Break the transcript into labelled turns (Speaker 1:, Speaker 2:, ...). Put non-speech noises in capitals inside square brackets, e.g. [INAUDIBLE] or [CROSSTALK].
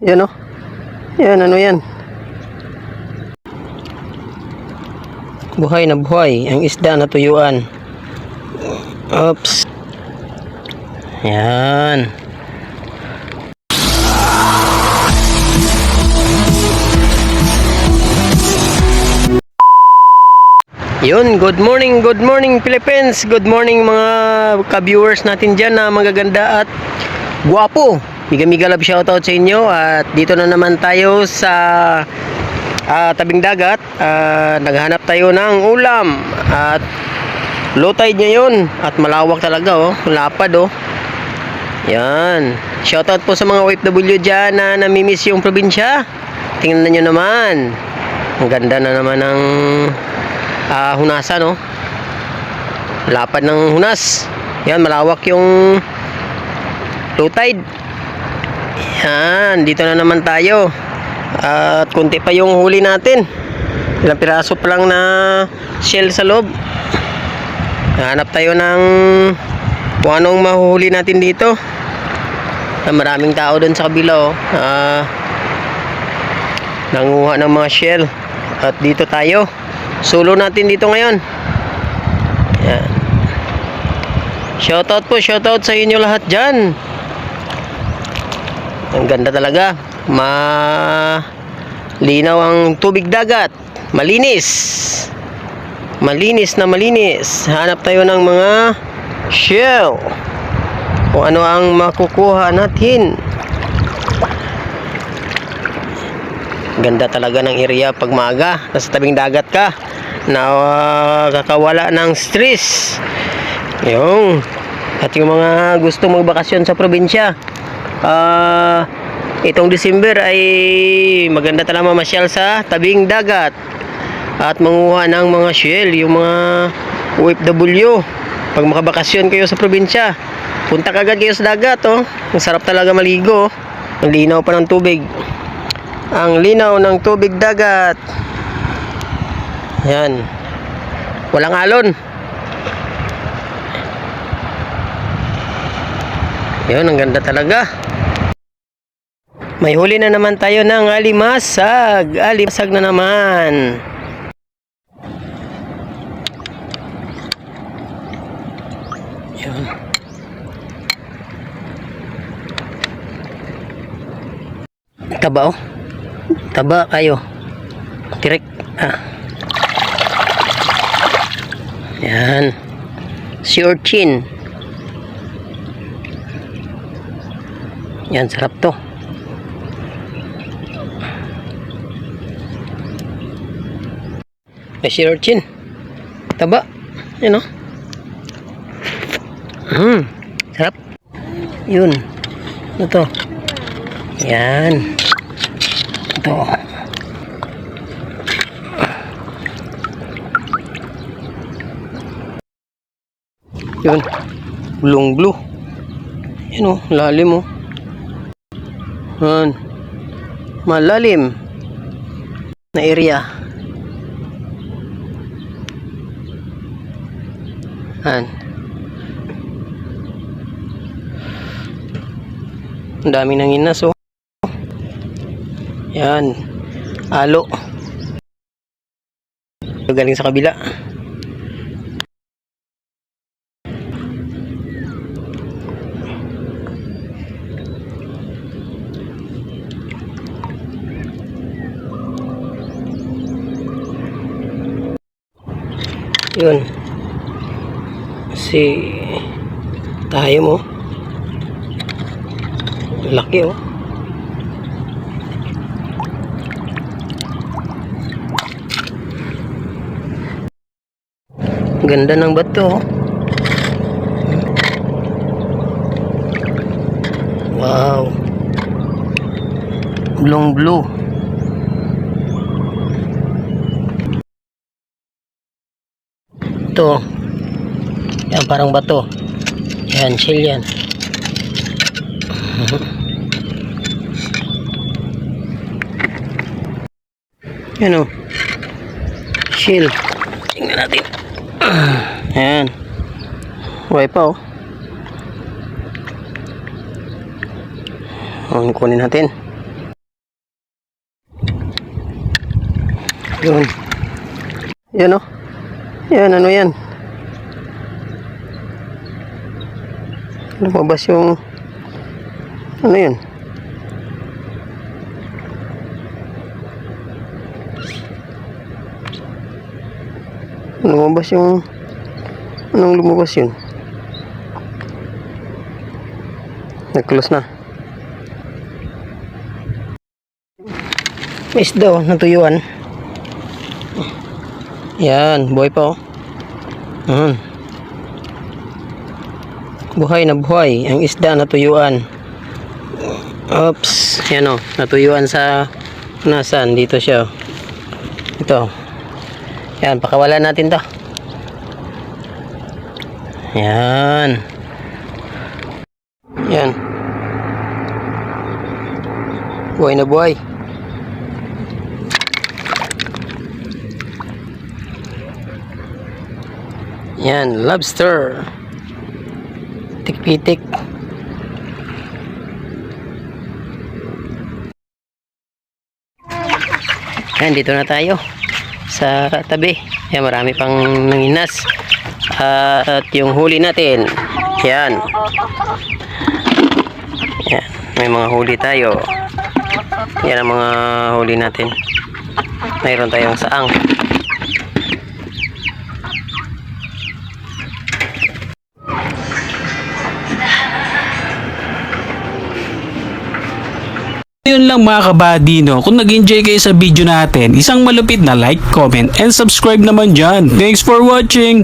Speaker 1: Yan oh. Yan, ano yan? Buhay na buhay. Ang isda na tuyuan. Oops. Yan. Yun, good morning, good morning Philippines. Good morning mga ka-viewers natin dyan na magaganda at guwapo. Miga-miga love shoutout sa inyo at dito na naman tayo sa ah, tabing dagat. Ah, naghanap tayo ng ulam at low tide ngayon at malawak talaga oh, lapad oh. Yan. Shoutout po sa mga OFW dyan na namimiss yung probinsya. Tingnan nyo naman. Ang ganda na naman ng ah, hunasan no lapad ng hunas yan malawak yung low tide yan dito na naman tayo at kunti pa yung huli natin ilang piraso pa lang na shell sa loob hanap tayo ng kung anong mahuhuli natin dito Ah, maraming tao doon sa kabila oh. Ah, nanguha ng mga shell at dito tayo Solo natin dito ngayon. Yan. Shoutout po, shoutout sa inyo lahat dyan. Ang ganda talaga. Ma linaw ang tubig dagat. Malinis. Malinis na malinis. Hanap tayo ng mga shell. Kung ano ang makukuha natin. Ganda talaga ng area pag maaga. Nasa tabing dagat ka. Na uh, kakawala ng stress. Yung. At yung mga gusto magbakasyon sa probinsya. Ah, itong December ay maganda talaga mamasyal sa tabing dagat. At manguha ng mga shell, yung mga OFW. Pag makabakasyon kayo sa probinsya, punta kagad kayo sa dagat, oh. Ang sarap talaga maligo. oh. Ang linaw pa ng tubig ang linaw ng tubig dagat yan walang alon yun ang ganda talaga. May huli na naman tayo ng alimasag. Alimasag na naman. Yun. Taba oh. Taba kayo. Direk. Ah. yan. Si urchin yan sarap to si urchin taba yan o hmm sarap yun ano to yan ito. Yun. Blue blue. Yan o. Lalim o. Yan. Malalim. Na area. Yan. Ang dami nang inas oh. Yan. Alo. Galing sa kabila. Yun. Si tayo mo. Laki oh. Ganda ng bato. oh. Wow. Blong blue. dito yan parang bato. Yan chill yan. [LAUGHS] Yan oh. o chill tingnan natin. [CLEARS THROAT] Yan. Buhay pa oh. o ang kunin natin. Yun. Yun o oh. Yan, ano yan? Lumabas yung... Ano yun? Lumabas yung... Anong lumabas yun? Nag-close na. May isda oh, natuyuan. Yan, buhay pa oh. Buhay na buhay. Ang isda natuyuan. Oops. Yan oh, natuyuan sa nasan. Dito siya oh. Ito. Yan, pakawalan natin to. Yan. Yan. Buhay na buhay. Yan, lobster. Tikpitik. Yan, dito na tayo sa tabi. Yan, marami pang nanginas. at yung huli natin, yan. Yan, may mga huli tayo. Yan ang mga huli natin. Mayroon tayong saang.
Speaker 2: Yun lang mga kabady no. Kung nag-enjoy kayo sa video natin, isang malupit na like, comment, and subscribe naman dyan. Thanks for watching!